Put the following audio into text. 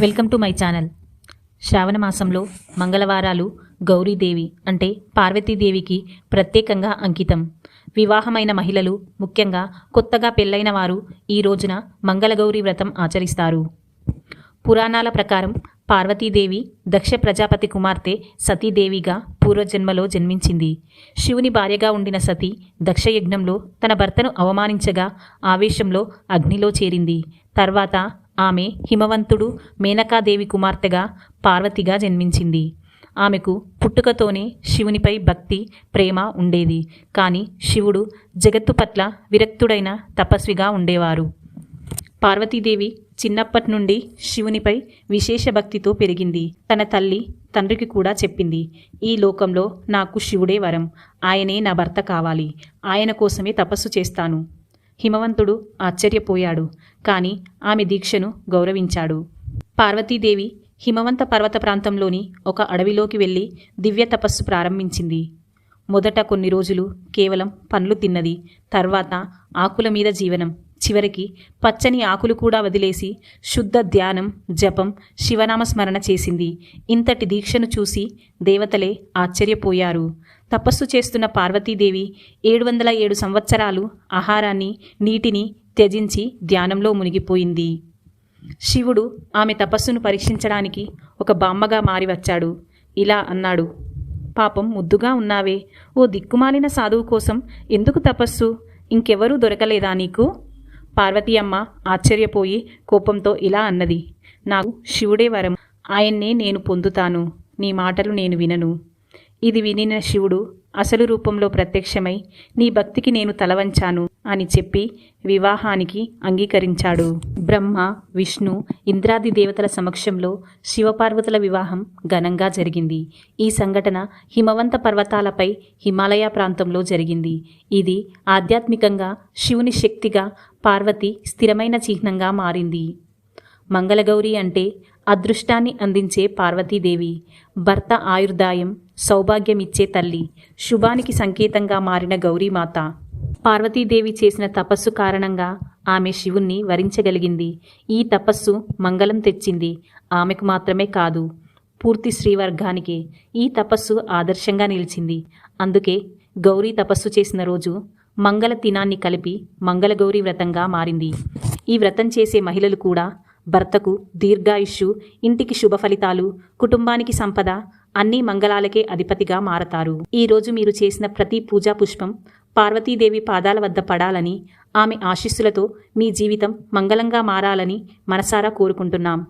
Welcome to my channel. Shravana మాసంలో మంగళవారాలు గౌరీదేవి అంటే పార్వతీదేవికి ప్రత్యేకంగా అంకితం. వివాహమైన మహిళలు ముఖ్యంగా కొత్తగా పెళ్ళైన వారు ఈ రోజున మంగళగౌరి వ్రతం ఆచరిస్తారు. పురాణాల ప్రకారం పార్వతీదేవి దక్ష ప్రజాపతి కుమార్తె సతీదేవిగా పూర్వజన్మలో జన్మించింది. శివుని భార్యగా ఉండిన సతీ దక్షయజ్ఞంలో తన భర్తను అవమానించగా ఆవేశంలో అగ్నిలో చేరింది. తర్వాత ఆమె హిమవంతుడు మేనకాదేవి కుమార్తెగా పార్వతిగా జన్మించింది. ఆమెకు పుట్టుకతోనే శివునిపై భక్తి ప్రేమ ఉండేది. కానీ శివుడు జగత్తు పట్ల విరక్తుడైన తపస్విగా ఉండేవారు. పార్వతీదేవి చిన్నప్పటి నుండి శివునిపై విశేష భక్తితో పెరిగింది. తన తల్లి తండ్రికి కూడా చెప్పింది ఈ లోకంలో నాకు శివుడే వరం. ఆయనే నా భర్త కావాలి. ఆయన కోసమే తపస్సు చేస్తాను. హిమవంతుడు ఆశ్చర్యపోయాడు. కానీ ఆమె దీక్షను గౌరవించాడు. పార్వతీదేవి హిమవంత పర్వత ప్రాంతంలోని ఒక అడవిలోకి వెళ్ళి దివ్య తపస్సు ప్రారంభించింది. మొదట కొన్ని రోజులు కేవలం పండ్లు తిన్నది తర్వాత ఆకుల మీద జీవనం. చివరికి పచ్చని ఆకులు కూడా వదిలేసి శుద్ధ ధ్యానం జపం శివనామ స్మరణ చేసింది. ఇంతటి దీక్షను చూసి దేవతలే ఆశ్చర్యపోయారు. తపస్సు చేస్తున్న పార్వతీదేవి ఏడు వందల ఏడు సంవత్సరాలు ఆహారాన్ని నీటిని త్యజించి ధ్యానంలో మునిగిపోయింది. శివుడు ఆమె తపస్సును పరీక్షించడానికి ఒక బామ్మగా మారి వచ్చాడు ఇలా అన్నాడు పాపం ముద్దుగా ఉన్నావే. ఓ దిక్కుమాలిన సాధువు కోసం ఎందుకు తపస్సు? ఇంకెవరూ దొరకలేదా నీకు? పార్వతీ అమ్మ ఆశ్చర్యపోయి కోపంతో ఇలా అన్నది. నాకు శివుడే వరం. ఆయన్నే నేను పొందుతాను. నీ మాటలు నేను వినను. ఇది వినిన శివుడు అసలు రూపంలో ప్రత్యక్షమై నీ భక్తికి నేను తలవంచాను. అని చెప్పి వివాహానికి అంగీకరించాడు. బ్రహ్మ విష్ణు ఇంద్రాది దేవతల సమక్షంలో శివపార్వతుల వివాహం ఘనంగా జరిగింది. ఈ సంఘటన హిమవంత పర్వతాలపై హిమాలయ ప్రాంతంలో జరిగింది. ఇది ఆధ్యాత్మికంగా శివుని శక్తిగా పార్వతి స్థిరమైన చిహ్నంగా మారింది. మంగళగౌరి అంటే అదృష్టాన్ని అందించే పార్వతీదేవి. భర్త ఆయుర్దాయం సౌభాగ్యమిచ్చే తల్లి శుభానికి సంకేతంగా మారిన గౌరీమాత. పార్వతీదేవి చేసిన తపస్సు కారణంగా ఆమె శివుణ్ణి వరించగలిగింది. ఈ తపస్సు మంగళం తెచ్చింది. ఆమెకు మాత్రమే కాదు పూర్తి శ్రీవర్గానికి. ఈ తపస్సు ఆదర్శంగా నిలిచింది. అందుకే గౌరీ తపస్సు చేసిన రోజు మంగళ తినాన్ని కలిపి మంగళగౌరీ వ్రతంగా మారింది. ఈ వ్రతం చేసే మహిళలు కూడా భర్తకు దీర్ఘాయుష్షు ఇంటికి శుభ ఫలితాలు కుటుంబానికి సంపద అన్ని మంగళాలకే అధిపతిగా మారతారు. ఈరోజు మీరు చేసిన ప్రతి పూజా పుష్పం పార్వతీదేవి పాదాల వద్ద పడాలని ఆమె ఆశీస్సులతో మీ జీవితం మంగళంగా మారాలని మనసారా కోరుకుంటున్నాం.